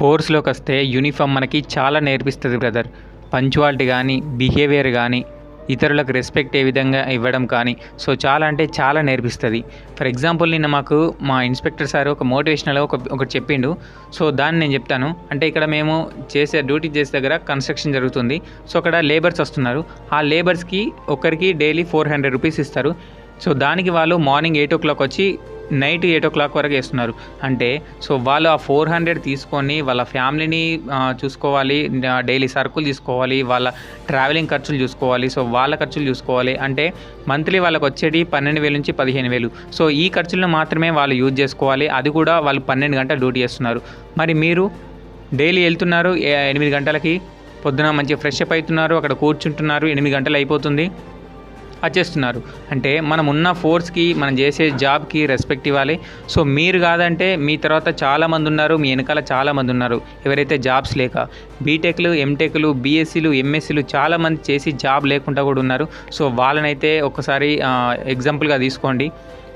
ఫోర్స్లోకి వస్తే యూనిఫామ్ మనకి చాలా నేర్పిస్తుంది బ్రదర్. పంచువాలిటీ కానీ బిహేవియర్ కానీ ఇతరులకు రెస్పెక్ట్ ఏ విధంగా ఇవ్వడం కానీ సో చాలా అంటే చాలా నేర్పిస్తుంది. ఫర్ ఎగ్జాంపుల్ నిన్న మాకు మా ఇన్స్పెక్టర్ సార్ ఒక మోటివేషనల్ ఒక ఒకటి చెప్పిండు. సో దాన్ని నేను చెప్తాను. అంటే ఇక్కడ మేము చేసే డ్యూటీ చేసే దగ్గర కన్స్ట్రక్షన్ జరుగుతుంది. సో అక్కడ లేబర్స్ వస్తున్నారు. ఆ లేబర్స్కి ఒకరికి డైలీ ఫోర్ హండ్రెడ్ రూపీస్ ఇస్తారు. సో దానికి వాళ్ళు మార్నింగ్ ఎయిట్ ఓ క్లాక్ వచ్చి నైట్ ఎయిట్ ఓ క్లాక్ వరకు వేస్తున్నారు. అంటే సో వాళ్ళు ఆ ఫోర్ హండ్రెడ్ తీసుకొని వాళ్ళ ఫ్యామిలీని చూసుకోవాలి డైలీ సరుకులు తీసుకోవాలి వాళ్ళ ట్రావెలింగ్ ఖర్చులు చూసుకోవాలి సో వాళ్ళ ఖర్చులు చూసుకోవాలి. అంటే మంత్లీ వాళ్ళకి వచ్చేటి పన్నెండు వేల నుంచి పదిహేను వేలు. సో ఈ ఖర్చులను మాత్రమే వాళ్ళు యూజ్ చేసుకోవాలి. అది కూడా వాళ్ళు పన్నెండు గంటలు డ్యూటీ చేస్తున్నారు. మరి మీరు డైలీ వెళ్తున్నారు ఎనిమిది గంటలకి? పొద్దున మంచి ఫ్రెష్ అప్ అవుతున్నారు అక్కడ కూర్చుంటున్నారు ఎనిమిది గంటలు అయిపోతుంది. వచ్చేస్తున్నారు అంటే మనం ఉన్న ఫోర్స్కి మనం చేసే జాబ్కి రెస్పెక్ట్ ఇవ్వాలి. సో మీరు కాదంటే మీ తర్వాత చాలామంది ఉన్నారు మీ వెనకాల చాలామంది ఉన్నారు ఎవరైతే జాబ్స్ లేక. బీటెక్లు ఎంటెక్లు బీఎస్సీలు ఎంఎస్సీలు చాలామంది చేసి జాబ్ లేకుండా కూడా ఉన్నారు. సో వాళ్ళనైతే ఒకసారి ఎగ్జాంపుల్గా తీసుకోండి.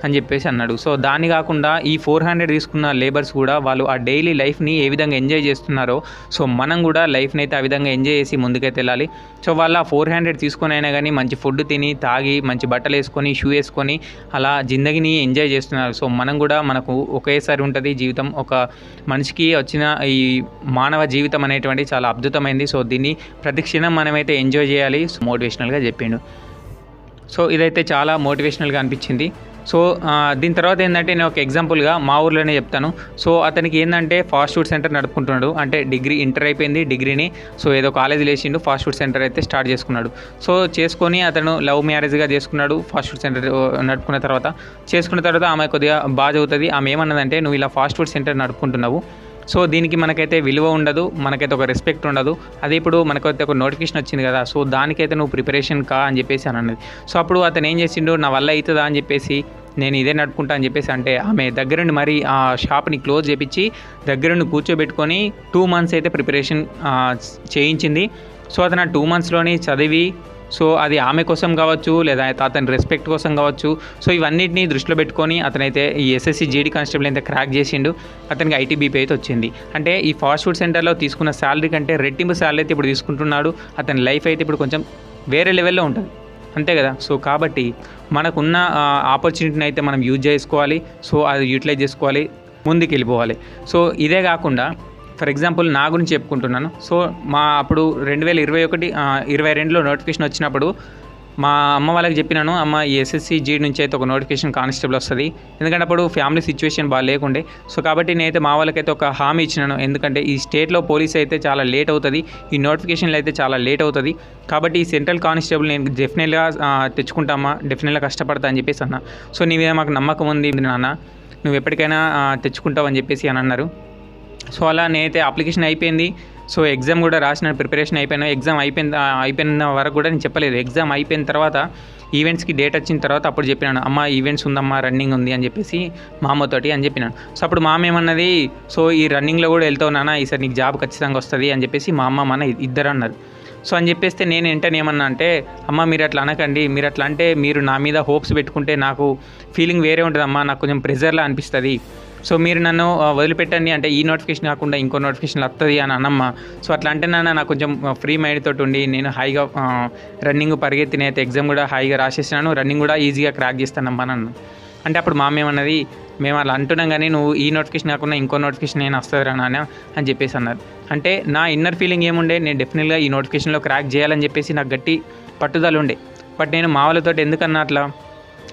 అని చెప్పేసి అన్నాడు. సో దాన్ని కాకుండా ఈ ఫోర్ హండ్రెడ్ తీసుకున్న లేబర్స్ కూడా వాళ్ళు ఆ డైలీ లైఫ్ని ఏ విధంగా ఎంజాయ్ చేస్తున్నారో సో మనం కూడా లైఫ్ని అయితే ఆ విధంగా ఎంజాయ్ చేసి ముందుకైతే వెళ్ళాలి. సో వాళ్ళు ఆ ఫోర్ హండ్రెడ్ తీసుకొని అయినా కానీ మంచి ఫుడ్ తిని తాగి మంచి బట్టలు వేసుకొని షూ వేసుకొని అలా జిందగిని ఎంజాయ్ చేస్తున్నారు. సో మనం కూడా మనకు ఒకేసారి ఉంటుంది జీవితం. ఒక మనిషికి వచ్చిన ఈ మానవ జీవితం అనేటువంటి చాలా అద్భుతమైంది. సో దీన్ని ప్రతి క్షణం మనమైతే ఎంజాయ్ చేయాలి. మోటివేషనల్గా చెప్పిండు. సో ఇదైతే చాలా మోటివేషనల్గా అనిపించింది. సో దీని తర్వాత ఏంటంటే నేను ఒక ఎగ్జాంపుల్గా మా ఊర్లోనే చెప్తాను. సో అతనికి ఏంటంటే ఫాస్ట్ ఫుడ్ సెంటర్ నడుపుకుంటున్నాడు. అంటే డిగ్రీ ఇంటర్ అయిపోయింది డిగ్రీని. సో ఏదో కాలేజీలో లేచిండు ఫాస్ట్ ఫుడ్ సెంటర్ అయితే స్టార్ట్ చేసుకున్నాడు. సో చేసుకొని అతను లవ్ మ్యారేజ్గా చేసుకున్నాడు ఫాస్ట్ ఫుడ్ సెంటర్ నడుపుకున్న తర్వాత. చేసుకున్న తర్వాత ఆమె కొద్దిగా బాగా చదువుతుంది ఆమె ఏమన్నదంటే నువ్వు ఇలా ఫాస్ట్ ఫుడ్ సెంటర్ నడుపుకుంటున్నావు. సో దీనికి మనకైతే విలువ ఉండదు మనకైతే ఒక రెస్పెక్ట్ ఉండదు. అదే ఇప్పుడు మనకైతే ఒక నోటిఫికేషన్ వచ్చింది కదా సో దానికైతే నువ్వు ప్రిపరేషన్ కా అని చెప్పేసి అని అన్నది. సో అప్పుడు అతను ఏం చేసిండు నా వల్ల అవుతుందా అని చెప్పేసి నేను ఇదే నడుపుకుంటా అని చెప్పేసి అంటే ఆమె దగ్గరుండి మరి ఆ షాప్ని క్లోజ్ చేపించి దగ్గరుండి కూర్చోబెట్టుకొని టూ మంత్స్ అయితే ప్రిపరేషన్ చేయించింది. సో అతను టూ మంత్స్లోని చదివి సో అది ఆమె కోసం కావచ్చు లేదా అతని రెస్పెక్ట్ కోసం కావచ్చు. సో ఇవన్నిటిని దృష్టిలో పెట్టుకొని అతనైతే ఈ ఎస్ఎస్సి జీడీ కానిస్టేబుల్ అయితే క్రాక్ చేసిండు. అతనికి ఐటీబీపీ అయితే వచ్చింది. అంటే ఈ ఫాస్ట్ ఫుడ్ సెంటర్లో తీసుకున్న శాలరీ కంటే రెట్టింపు శాలరీ అయితే ఇప్పుడు తీసుకుంటున్నాడు. అతని లైఫ్ అయితే ఇప్పుడు కొంచెం వేరే లెవెల్లో ఉంటుంది. అంతే కదా? సో కాబట్టి మనకున్న ఆపర్చునిటీని అయితే మనం యూజ్ చేసుకోవాలి. సో అది యూటిలైజ్ చేసుకోవాలి. ముందుకు వెళ్ళిపోవాలి సో ఇదే కాకుండా ఫర్ ఎగ్జాంపుల్ నా గురించి చెప్పుకుంటున్నాను. సో మా అప్పుడు రెండు వేల ఇరవై ఒకటి ఇరవై రెండులో నోటిఫికేషన్ వచ్చినప్పుడు మా అమ్మ వాళ్ళకి చెప్పినాను అమ్మ ఈ ఎస్ఎస్సి జీ నుంచి అయితే ఒక నోటిఫికేషన్ కానిస్టేబుల్ వస్తుంది. ఎందుకంటే అప్పుడు ఫ్యామిలీ సిచ్యువేషన్ బాగా లేకుండే. సో కాబట్టి నేనైతే మా వాళ్ళకైతే ఒక హామీ ఇచ్చినాను. ఎందుకంటే ఈ స్టేట్లో పోలీస్ అయితే చాలా లేట్ అవుతుంది ఈ నోటిఫికేషన్లు అయితే చాలా లేట్ అవుతుంది. కాబట్టి ఈ సెంట్రల్ కానిస్టేబుల్ నేను డెఫినెట్గా తెచ్చుకుంటామా డెఫినెట్గా కష్టపడతా అని చెప్పేసి అన్న. సో నీవే మాకు నమ్మకం ఉంది నాన్న. నువ్వు ఎప్పటికైనా తెచ్చుకుంటావు అని చెప్పేసి అని అన్నారు. సో అలా నేనైతే అప్లికేషన్ అయిపోయింది. సో ఎగ్జామ్ కూడా రాసిన ప్రిపరేషన్ అయిపోయినా ఎగ్జామ్ అయిపోయిన అయిపోయిన వరకు కూడా నేను చెప్పలేదు. ఎగ్జామ్ అయిపోయిన తర్వాత ఈవెంట్స్కి డేట్ వచ్చిన తర్వాత అప్పుడు చెప్పినాను. అమ్మ ఈవెంట్స్ ఉందమ్మా రన్నింగ్ ఉంది అని చెప్పేసి మా అని చెప్పినాను. సో అప్పుడు మామ ఏమన్నది సో ఈ రన్నింగ్లో కూడా వెళ్తావు నాన్న ఈసారి నీకు జాబ్ ఖచ్చితంగా వస్తుంది అని చెప్పేసి మా అమ్మ మన ఇద్దరు అన్నారు. సో అని చెప్పేస్తే నేను వెంటనే ఏమన్నా అంటే అమ్మ మీరు అట్లా అనకండి. మీరు అట్లా అంటే మీరు నా మీద హోప్స్ పెట్టుకుంటే నాకు ఫీలింగ్ వేరే ఉంటుందమ్మా. నాకు కొంచెం ప్రెజర్లా అనిపిస్తుంది. సో మీరు నన్ను వదిలిపెట్టండి అంటే ఈ నోటిఫికేషన్ కాకుండా ఇంకో నోటిఫికేషన్ వస్తుంది అని అన్నమ్మ. సో అట్లా అంటే నాన్న నాకు కొంచెం ఫ్రీ మైండ్ తోటి ఉండి నేను హాయిగా రన్నింగ్ పరిగెత్తినైతే ఎగ్జామ్ కూడా హాయిగా రాసేసినాను. రన్నింగ్ కూడా ఈజీగా క్రాక్ చేస్తానమ్మా నన్ను. అంటే అప్పుడు మా ఏమన్నది మేము అలా అంటున్నాం కానీ నువ్వు ఈ నోటిఫికేషన్ కాకుండా ఇంకో నోటిఫికేషన్ నేను వస్తుంది రా నాన్న అని చెప్పేసి అన్నారు. అంటే నా ఇన్నర్ ఫీలింగ్ ఏముండే నేను డెఫినెట్గా ఈ నోటిఫికేషన్లో క్రాక్ చేయాలని చెప్పేసి నాకు గట్టి పట్టుదల ఉండే. బట్ నేను మా వాళ్ళతో ఎందుకన్నా అట్లా?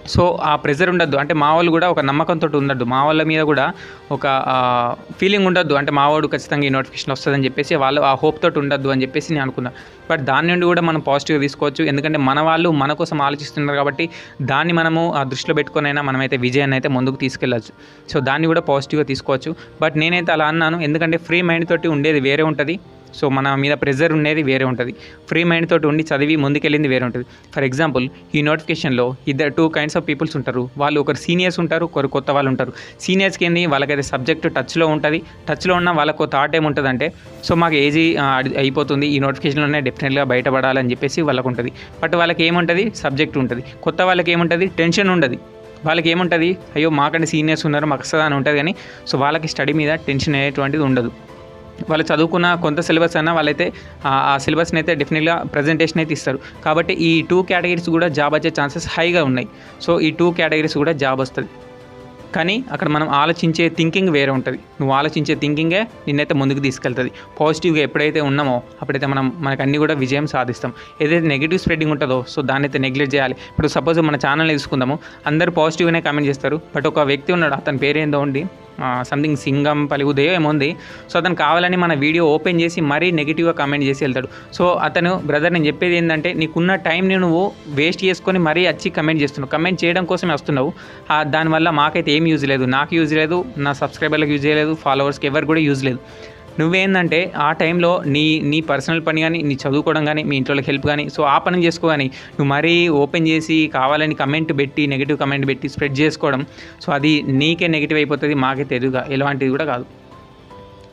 సో ఆ ప్రెజర్ ఉండద్దు. అంటే మా వాళ్ళు కూడా ఒక నమ్మకంతో ఉండద్దు. మా వాళ్ళ మీద కూడా ఒక ఫీలింగ్ ఉండద్దు. అంటే మా వాడు ఖచ్చితంగా ఈ నోటిఫికేషన్ వస్తుందని చెప్పేసి వాళ్ళు ఆ హోప్ తోటి ఉండద్దు అని చెప్పేసి నేను అనుకున్నా. బట్ దాని నుండి కూడా మనం పాజిటివ్గా తీసుకోవచ్చు. ఎందుకంటే మన వాళ్ళు మన కోసం ఆలోచిస్తున్నారు కాబట్టి దాన్ని మనము ఆ దృష్టిలో పెట్టుకునైనా మనమైతే విజయాన్ని అయితే ముందుకు తీసుకెళ్ళచ్చు. సో దాన్ని కూడా పాజిటివ్గా తీసుకోవచ్చు. బట్ నేనైతే అలా అన్నాను. ఎందుకంటే ఫ్రీ మైండ్ తోటి ఉండేది వేరే ఉంటుంది. సో మన మీద ప్రెజర్ ఉండేది వేరే ఉంటుంది. ఫ్రీ మైండ్ తోటి ఉండి చదివి ముందుకెళ్ళింది వేరే ఉంటుంది. ఫర్ ఎగ్జాంపుల్ ఈ నోటిఫికేషన్లో ఇద్దరు టూ కైండ్స్ ఆఫ్ పీపుల్స్ ఉంటారు. వాళ్ళు ఒకరు సీనియర్స్ ఉంటారు ఒకరు కొత్త వాళ్ళు ఉంటారు. సీనియర్స్కి ఏంది వాళ్ళకైతే సబ్జెక్ట్ టచ్లో ఉంటుంది. టచ్లో ఉన్న వాళ్ళకు థాట్ ఏముంటుందంటే సో మాకు ఏజీ అయిపోతుంది ఈ నోటిఫికేషన్లోనే డెఫినెట్గా బయటపడాలని చెప్పేసి వాళ్ళకు ఉంటుంది బట్ వాళ్ళకి ఏముంటుంది? సబ్జెక్ట్ ఉంటుంది. కొత్త వాళ్ళకి ఏముంటుంది? టెన్షన్ ఉండదు. వాళ్ళకి ఏముంటుంది? అయ్యో మాకంటే సీనియర్స్ ఉన్నారు మాకు వస్తుందా అని ఉంటుంది కానీ సో వాళ్ళకి స్టడీ మీద టెన్షన్ అనేటువంటిది ఉండదు. వాళ్ళు చదువుకున్న కొంత సిలబస్ అన్న వాళ్ళైతే ఆ సిలబస్ని అయితే డెఫినెట్గా ప్రజెంటేషన్ అయితే ఇస్తారు. కాబట్టి ఈ టూ కేటగిరీస్ కూడా జాబ్ వచ్చే ఛాన్సెస్ హైగా ఉన్నాయి. సో ఈ టూ కేటగిరీస్ కూడా జాబ్ వస్తుంది. కానీ అక్కడ మనం ఆలోచించే థింకింగ్ వేరే ఉంటుంది. నువ్వు ఆలోచించే థింకింగే నిన్నైతే ముందుకు తీసుకెళ్తుంది. పాజిటివ్గా ఎప్పుడైతే ఉన్నామో అప్పుడైతే మనం మనకు అన్నీ కూడా విజయం సాధిస్తాం. ఏదైతే నెగిటివ్ స్ప్రెడ్డింగ్ ఉంటుందో సో దాన్ని అయితే నెగ్లెక్ట్ చేయాలి. ఇప్పుడు సపోజ్ మన ఛానల్ తీసుకుందాము. అందరూ పాజిటివ్గానే కామెంట్ చేస్తారు. బట్ ఒక వ్యక్తి ఉన్నాడు అతని పేరు ఏందో ఉండి సంథింగ్ సింగం పలుగుదేయో ఏమో ఉంది. సో అతను కావాలని మన వీడియో ఓపెన్ చేసి మరీ నెగిటివ్గా కామెంట్ చేసి వెళ్తాడు. సో అతను బ్రదర్ నేను చెప్పేది ఏంటంటే నీకున్న టైంని నువ్వు వేస్ట్ చేసుకొని మరీ వచ్చి కమెంట్ చేస్తున్నావు. కమెంట్ చేయడం కోసమే వస్తున్నావు. ఆ, దానివల్ల మాకైతే ఏం యూజ్ లేదు. నాకు యూజ్ లేదు. నా సబ్స్క్రైబర్లకు యూజ్ చేయలేదు. ఫాలోవర్స్కి ఎవరికి కూడా యూజ్ లేదు. నువ్వేందంటే ఆ టైంలో నీ నీ పర్సనల్ పని కానీ నీ చదువుకోవడం కానీ మీ ఇంట్లో హెల్ప్ కానీ సో ఆ పని చేసుకో కానీ నువ్వు మరీ ఓపెన్ చేసి కావాలని కమెంట్ పెట్టి నెగిటివ్ కమెంట్ పెట్టి స్ప్రెడ్ చేసుకోవడం సో అది నీకే నెగిటివ్ అయిపోతుంది మాకే ఎదురుగా ఎలాంటిది కూడా కాదు.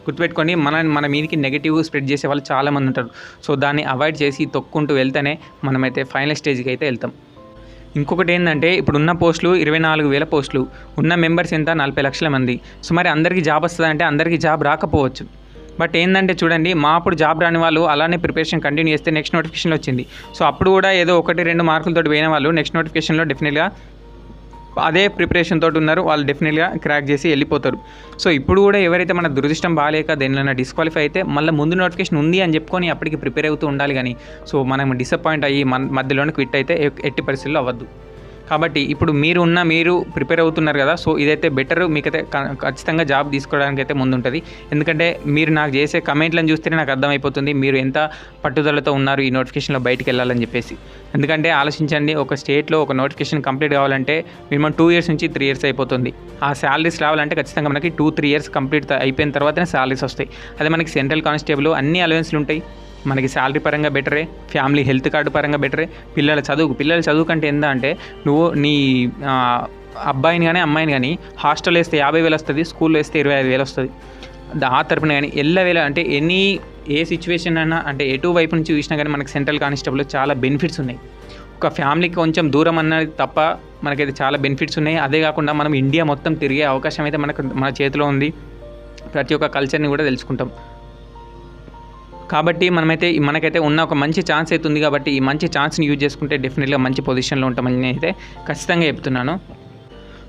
గుర్తుపెట్టుకోండి మన మన మీదకి నెగిటివ్ స్ప్రెడ్ చేసే వాళ్ళు చాలామంది ఉంటారు. సో దాన్ని అవాయిడ్ చేసి తొక్కుంటూ వెళ్తేనే మనమైతే ఫైనల్ స్టేజ్కి అయితే వెళ్తాం. ఇంకొకటి ఏంటంటే ఇప్పుడు ఉన్న పోస్టులు ఇరవై నాలుగు వేల పోస్టులు ఉన్న మెంబర్స్ ఎంత? నలభై లక్షల మంది. సో మరి అందరికీ జాబ్ వస్తుందంటే అందరికీ జాబ్ రాకపోవచ్చు. బట్ ఏంటంటే చూడండి మా అప్పుడు జాబ్ రాని వాళ్ళు అలానే ప్రిపరేషన్ కంటిన్యూ చేస్తే నెక్స్ట్ నోటిఫికేషన్ వచ్చింది. సో అప్పుడు కూడా ఏదో ఒకటి రెండు మార్కులతో పోయిన వాళ్ళు నెక్స్ట్ నోటిఫికేషన్లో డెఫినెట్గా అదే ప్రిపరేషన్ తోటి ఉన్నారు వాళ్ళు డెఫినెట్గా క్రాక్ చేసి వెళ్ళిపోతారు. సో ఇప్పుడు కూడా ఎవరైతే మన దురదృష్టం బాగాలేక దేనిలో డిస్క్వాలిఫై అయితే మళ్ళీ ముందు నోటిఫికేషన్ ఉంది అని చెప్పుకొని అప్పటికి ప్రిపేర్ అవుతూ ఉండాలి కానీ సో మనం డిసప్పాయింట్ అయ్యి మన మధ్యలోనే క్విట్ అయితే ఎట్టి పరిస్థితుల్లో అవ్వద్దు. కాబట్టి ఇప్పుడు మీరు ఉన్న మీరు ప్రిపేర్ అవుతున్నారు కదా సో ఇదైతే బెటర్ మీకైతే ఖచ్చితంగా జాబ్ తీసుకోవడానికి అయితే ముందుంటుంది. ఎందుకంటే మీరు నాకు చేసే కమెంట్లను చూస్తేనే నాకు అర్థమైపోతుంది మీరు ఎంత పట్టుదలతో ఉన్నారు ఈ నోటిఫికేషన్లో బయటికి వెళ్ళాలని చెప్పేసి. ఎందుకంటే ఆలోచించండి ఒక స్టేట్లో ఒక నోటిఫికేషన్ కంప్లీట్ కావాలంటే మినిమం టూ ఇయర్స్ నుంచి త్రీ ఇయర్స్ అయిపోతుంది. ఆ శాలరీస్ రావాలంటే ఖచ్చితంగా మనకి టూ త్రీ ఇయర్స్ కంప్లీట్ అయిపోయిన తర్వాతనే శాలరీస్ వస్తాయి. అదే మనకి సెంట్రల్ కానిస్టేబుల్ అన్ని అలవెన్స్లు ఉంటాయి మనకి శాలరీ పరంగా బెటరే ఫ్యామిలీ హెల్త్ కార్డు పరంగా బెటరే. పిల్లల చదువు పిల్లల చదువు కంటే ఎంత అంటే నువ్వు నీ అబ్బాయిని కానీ అమ్మాయిని కానీ హాస్టల్ వేస్తే యాభై వేలు వస్తుంది స్కూల్లో వేస్తే ఇరవై ఐదు వేలు వస్తుంది. ఆ తరపున కానీ ఎల్ల వేల అంటే ఎనీ ఏ సిచ్యువేషన్ అయినా అంటే ఎటు వైపు నుంచి చూసినా కానీ మనకి సెంట్రల్ కానిస్టేబుల్ చాలా బెనిఫిట్స్ ఉన్నాయి. ఒక ఫ్యామిలీకి కొంచెం దూరం అన్నది తప్ప మనకైతే చాలా బెనిఫిట్స్ ఉన్నాయి. అదే కాకుండా మనం ఇండియా మొత్తం తిరిగే అవకాశం అయితే మనకు మన చేతిలో ఉంది. ప్రతి ఒక్క కల్చర్ని కూడా తెలుసుకుంటాం. కాబట్టి మనమైతే మనకైతే ఉన్న ఒక మంచి ఛాన్స్ అయితే ఉంది కాబట్టి ఈ మంచి ఛాన్స్ని యూజ్ చేసుకుంటే డెఫినెట్గా మంచి పొజిషన్లో ఉంటామని నేను అయితే ఖచ్చితంగా చెప్తున్నాను.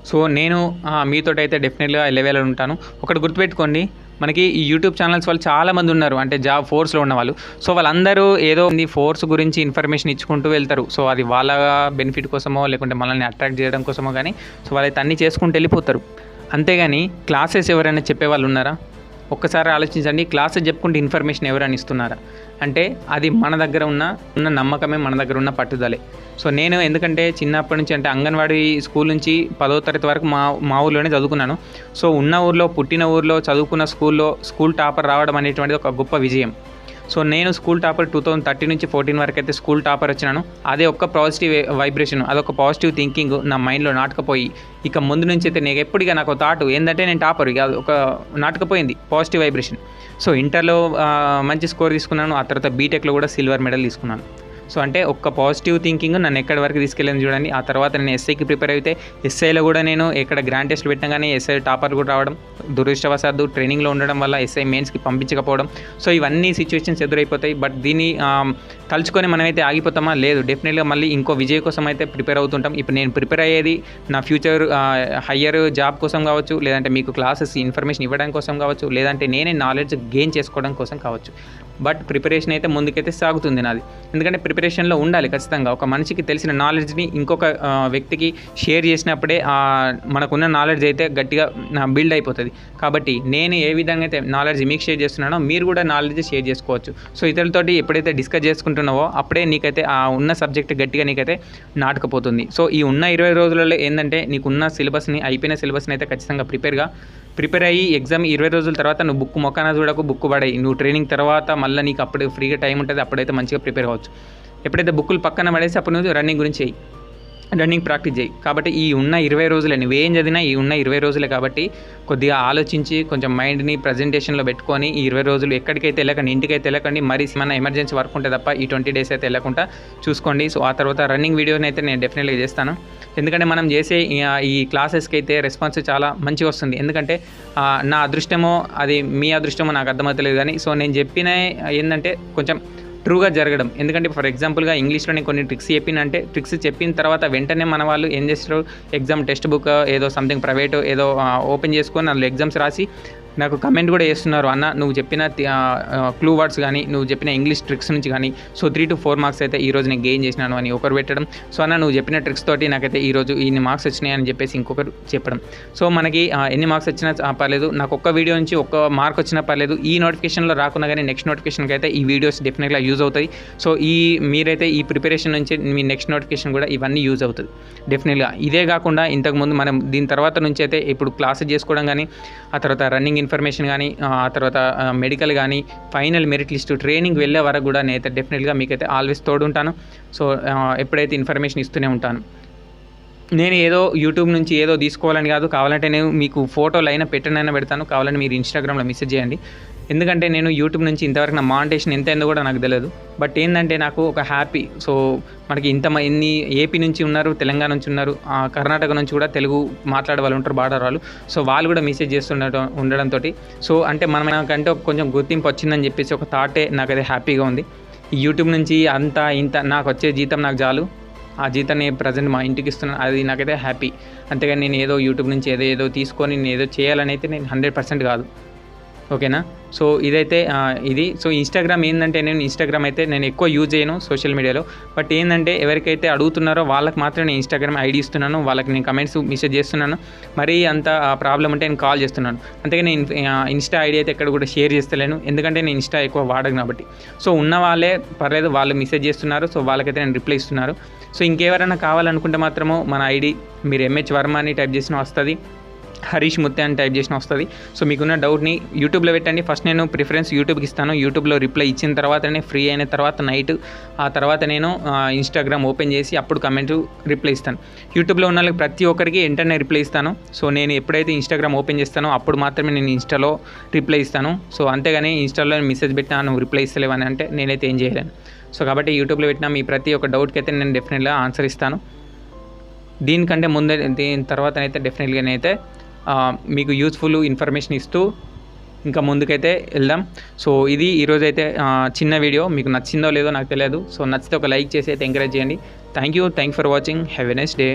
సో నేను ఆ, మీతోటి అయితే డెఫినెట్గా లెవెల్లో ఉంటాను. ఒకటి గుర్తుపెట్టుకోండి మనకి ఈ యూట్యూబ్ ఛానల్స్ వాళ్ళు చాలామంది ఉన్నారు. అంటే జాబ్ ఫోర్స్లో ఉన్న వాళ్ళు సో వాళ్ళందరూ ఏదో ఈ ఫోర్స్ గురించి ఇన్ఫర్మేషన్ ఇచ్చుకుంటూ వెళ్తారు. సో అది వాళ్ళ బెనిఫిట్ కోసమో లేకుంటే మనల్ని అట్రాక్ట్ చేయడం కోసమో కానీ సో వాళ్ళైతే అన్నీ చేసుకుంటూ వెళ్ళిపోతారు. అంతేగాని క్లాసెస్ ఎవరైనా చెప్పేవాళ్ళు ఉన్నారా? ఒక్కసారి ఆలోచించండి క్లాసెస్ చెప్పుకుంటే ఇన్ఫర్మేషన్ ఎవరైనా ఇస్తున్నారా? అంటే అది మన దగ్గర ఉన్న ఉన్న నమ్మకమే మన దగ్గర ఉన్న పట్టుదలే. సో నేను ఎందుకంటే చిన్నప్పటి నుంచి అంటే అంగన్వాడీ స్కూల్ నుంచి పదో తరగతి వరకు మా మా ఊర్లోనే చదువుకున్నాను. సో ఉన్న ఊర్లో పుట్టిన ఊర్లో చదువుకున్న స్కూల్లో స్కూల్ టాపర్ రావడం అనేటువంటిది ఒక గొప్ప విజయం. సో నేను school topper two thousand thirty నుంచి ఫోర్టీన్ వరకు అయితే స్కూల్ టాపర్ వచ్చినాను. అదే ఒక్క పాజిటివ్ వైబ్రేషన్ అదొక పాజిటివ్ థింకింగ్ నా మైండ్లో నాటకపోయి ఇక ముందు నుంచి అయితే నేను ఎప్పటిగా నాకు థాట్ ఏంటంటే నేను టాపర్ ఇక అది ఒక నాటకపోయింది పాజిటివ్ వైబ్రేషన్ సో ఇంటర్లో మంచి స్కోర్ తీసుకున్నాను ఆ తర్వాత బీటెక్లో కూడా సిల్వర్ మెడల్ తీసుకున్నాను. సో అంటే ఒక్క పాజిటివ్ థింకింగ్ నన్ను ఎక్కడి వరకు తీసుకెళ్ళింది చూడండి. ఆ తర్వాత నేను ఎస్ఐకి ప్రిపేర్ అయితే ఎస్ఐలో కూడా నేను ఎక్కడ గ్రాండ్ టెస్ట్ పెట్టినా కానీ ఎస్ఐ టాపర్ కూడా రావడం దురదృష్టవశాత్తు ట్రైనింగ్లో ఉండడం వల్ల ఎస్ఐ మెయిన్స్కి పంపించకపోవడం. సో ఇవన్నీ సిచ్యువేషన్స్ ఎదురైపోతాయి. బట్ దీన్ని తలుచుకొని మనమైతే ఆగిపోతామా? లేదు. డెఫినెట్గా మళ్ళీ ఇంకో విజయ్ కోసం అయితే ప్రిపేర్ అవుతుంటాం. ఇప్పుడు నేను ప్రిపేర్ అయ్యేది నా ఫ్యూచర్ హయ్యర్ జాబ్ కోసం కావచ్చు లేదంటే మీకు క్లాసెస్ ఇన్ఫర్మేషన్ ఇవ్వడం కోసం కావచ్చు లేదంటే నేనే నాలెడ్జ్ గెయిన్ చేసుకోవడం కోసం కావచ్చు. బట్ ప్రిపరేషన్ అయితే ముందుకైతే సాగుతుంది నాది. ఎందుకంటే ప్రిపరేషన్లో ఉండాలి ఖచ్చితంగా. ఒక మనిషికి తెలిసిన నాలెడ్జ్ని ఇంకొక వ్యక్తికి షేర్ చేసినప్పుడే మనకున్న నాలెడ్జ్ అయితే గట్టిగా బిల్డ్ అయిపోతుంది. కాబట్టి నేను ఏ విధంగా అయితే నాలెడ్జ్ మీకు షేర్ చేస్తున్నానో మీరు కూడా నాలెడ్జ్ షేర్ చేసుకోవచ్చు. సో ఇతరులతోటి ఎప్పుడైతే డిస్కస్ చేసుకుంటున్నావో అప్పుడే నీకైతే ఆ ఉన్న సబ్జెక్ట్ గట్టిగా నీకైతే నాటకపోతుంది. సో ఈ ఉన్న ఇరవై రోజులలో ఏంటంటే నీకున్న సిలబస్ని అయిపోయిన సిలబస్ని అయితే ఖచ్చితంగా ప్రిపేర్గా ప్రిపేర్ అయ్యి ఎగ్జామ్ ఇరవై రోజుల తర్వాత నువ్వు బుక్ మొక్కన చూడకు బుక్ పడాయి. నువ్వు ట్రైనింగ్ తర్వాత మళ్ళీ నీకు అప్పుడు ఫ్రీగా టైం ఉంటుంది అప్పుడైతే మంచిగా ప్రిపేర్ అవ్వచ్చు ఎప్పుడైతే బుక్కులు పక్కన పడేసి అప్పుడు నువ్వు రన్నింగ్ గురించి చెయ్యి. రన్నింగ్ ప్రాక్టీస్ చేయి. కాబట్టి ఈ ఉన్న ఇరవై రోజులే నువ్వేం చదివినా ఈ ఉన్న ఇరవై రోజులే కాబట్టి కొద్దిగా ఆలోచించి కొంచెం మైండ్ని ప్రజెంటేషన్లో పెట్టుకొని ఈ ఇరవై రోజులు ఎక్కడికైతే వెళ్ళకండి ఇంటికైతే వెళ్ళకండి మరి మన ఎమర్జెన్సీ వర్క్ ఉంటే తప్ప ఈ ట్వంటీ డేస్ అయితే వెళ్ళకుండా చూసుకోండి. సో ఆ తర్వాత రన్నింగ్ వీడియోని అయితే నేను డెఫినెట్గా చేస్తాను. ఎందుకంటే మనం చేసే ఈ- క్లాసెస్కి అయితే రెస్పాన్స్ చాలా మంచిగా వస్తుంది. ఎందుకంటే నా అదృష్టమో అది మీ అదృష్టమో నాకు అర్థమవుతలేదు కానీ సో నేను చెప్పిన ఏంటంటే కొంచెం ట్రూగా జరగడం. ఎందుకంటే ఫర్ ఎగ్జాంపుల్గా ఇంగ్లీష్లోనే కొన్ని ట్రిక్స్ చెప్పినంటే ట్రిక్స్ చెప్పిన తర్వాత వెంటనే మన వాళ్ళు ఏం చేస్తారు? ఎగ్జామ్ టెక్స్ట్ బుక్ ఏదో సంథింగ్ ప్రైవేట్ ఏదో ఓపెన్ చేసుకొని అందులో ఎగ్జామ్స్ రాసి నాకు కమెంట్ కూడా చేస్తున్నారు. అన్న నువ్వు చెప్పిన క్లూ వర్డ్స్ కానీ నువ్వు చెప్పిన ఇంగ్లీష్ ట్రిక్స్ నుంచి కానీ so three to four marks అయితే ఈ రోజు నేను గెయిన్ చేసినాను అని ఒకరు పెట్టడం. సో అన్న నువ్వు చెప్పిన ట్రిక్స్ తోటి నాకైతే ఈ రోజు ఇన్ని మార్క్స్ వచ్చినాయి అని చెప్పేసి ఇంకొకరు చెప్పడం. సో మనకి ఎన్ని మార్క్స్ వచ్చినా పర్లేదు. నాకు ఒక్క వీడియో నుంచి ఒక్క మార్క్ వచ్చినా పర్లేదు. ఈ నోటిఫికేషన్లో రాకున్నా కానీ నెక్స్ట్ నోటిఫికేషన్కి అయితే ఈ వీడియోస్ డెఫినెట్గా యూజ్ అవుతాయి. సో ఈ మీరైతే ఈ ప్రిపరేషన్ నుంచి మీ నెక్స్ట్ నోటిఫికేషన్ కూడా ఇవన్నీ యూజ్ అవుతుంది డెఫినెట్గా ఇదే కాకుండా ఇంతకుముందు మనం దీని తర్వాత నుంచి అయితే ఇప్పుడు క్లాసెస్ చేసుకోవడం కానీ ఆ తర్వాత రన్నింగ్ ఇన్ఫర్మేషన్ కానీ ఆ తర్వాత మెడికల్ కానీ ఫైనల్ మెరిట్ లిస్ట్ ట్రైనింగ్ వెళ్ళే వరకు కూడా నేనైతే డెఫినెట్గా మీకైతే ఆల్వేస్ తోడుంటాను. సో ఎప్పుడైతే ఇన్ఫర్మేషన్ ఇస్తూనే ఉంటాను. నేను ఏదో యూట్యూబ్ నుంచి ఏదో తీసుకోవాలని కాదు కావాలంటే నేను మీకు ఫోటోలు అయినా పెట్టనైనా పెడతాను. కావాలంటే మీరు ఇన్స్టాగ్రామ్లో మెసేజ్ చేయండి. ఎందుకంటే నేను యూట్యూబ్ నుంచి ఇంతవరకు నా మానిటేషన్ ఎంత అయిందో కూడా నాకు తెలియదు. బట్ ఏంటంటే నాకు ఒక హ్యాపీ సో మనకి ఇంత మ- ఏపీ నుంచి ఉన్నారు తెలంగాణ నుంచి ఉన్నారు ఆ, కర్ణాటక నుంచి కూడా తెలుగు మాట్లాడే వాళ్ళు ఉంటారు బార్డర్ వాళ్ళు. సో వాళ్ళు కూడా మెసేజ్ చేస్తుండటం ఉండడంతో సో అంటే మనం నాకంటే కొంచెం గుర్తింపు వచ్చిందని చెప్పేసి ఒక థాటే నాకైతే హ్యాపీగా ఉంది. యూట్యూబ్ నుంచి అంత ఇంత నాకు వచ్చే జీతం నాకు చాలు. ఆ జీతాన్ని ప్రజెంట్ మా ఇంటికి ఇస్తున్నాను అది నాకైతే హ్యాపీ అంతేగాని నేను ఏదో యూట్యూబ్ నుంచి ఏదో ఏదో తీసుకొని నేను ఏదో చేయాలని అయితే నేను హండ్రెడ్ పర్సెంట్ కాదు. ఓకేనా? సో ఇదైతే ఇది. సో ఇన్స్టాగ్రామ్ ఏంటంటే నేను ఇన్స్టాగ్రామ్ అయితే నేను ఎక్కువ యూజ్ చేయను సోషల్ మీడియాలో బట్ ఏంటంటే ఎవరికైతే అడుగుతున్నారో వాళ్ళకి మాత్రం నేను ఇన్స్టాగ్రామ్ ఐడి ఇస్తున్నాను. వాళ్ళకి నేను కమెంట్స్ మెసేజ్ చేస్తున్నాను. మరీ అంత ప్రాబ్లం ఉంటే నేను కాల్ చేస్తున్నాను. అంతేగా నేను ఇన్స్టా ఐడి అయితే ఎక్కడ కూడా షేర్ చేస్తలేను. ఎందుకంటే నేను ఇన్స్టా ఎక్కువ వాడను కాబట్టి. సో ఉన్న వాళ్ళే పర్లేదు వాళ్ళు మెసేజ్ చేస్తున్నారు. సో వాళ్ళకైతే నేను రిప్లై ఇస్తున్నారు. సో ఇంకెవరైనా కావాలనుకుంటే మాత్రము మన ఐడి మీరు ఎంహెచ్ వర్మ అని టైప్ చేసిన వస్తుంది. హరీష్ ముత్తే అని టైప్ చేసిన వస్తుంది. సో మీకున్న డౌట్ని యూట్యూబ్లో పెట్టండి. ఫస్ట్ నేను ప్రిఫరెన్స్ యూట్యూబ్కి ఇస్తాను. యూట్యూబ్లో రిప్లై ఇచ్చిన తర్వాతనే ఫ్రీ అయిన తర్వాత నైట్ ఆ తర్వాత నేను ఇన్స్టాగ్రామ్ ఓపెన్ చేసి అప్పుడు కమెంట్ రిప్లై ఇస్తాను. యూట్యూబ్లో ఉన్న వాళ్ళకి ప్రతి ఒక్కరికి వెంటనే రిప్లై ఇస్తాను. సో నేను ఎప్పుడైతే ఇన్స్టాగ్రామ్ ఓపెన్ చేస్తానో అప్పుడు మాత్రమే నేను ఇన్స్టాలో రిప్లై ఇస్తాను. సో అంతేగాని ఇన్స్టాలో మెసేజ్ పెట్టినా నువ్వు రిప్లై ఇస్తలేవని అంటే నేనైతే ఏం చేయలేను. సో కాబట్టి యూట్యూబ్లో పెట్టిన మీ ప్రతి ఒక్క డౌట్కి అయితే నేను డెఫినెట్గా ఆన్సర్ ఇస్తాను. దీనికంటే ముందే దీని తర్వాత అయితే డెఫినెట్గా నేనైతే మీకు యూస్ఫుల్ ఇన్ఫర్మేషన్ ఇస్తూ ఇంకా ముందుకైతే వెళ్దాం. సో ఇది ఈరోజు అయితే చిన్న వీడియో మీకు నచ్చిందో లేదో నాకు తెలియదు. సో నచ్చితే ఒక లైక్ చేసి అయితే ఎంకరేజ్ చేయండి. Thank you thank for watching have a nice day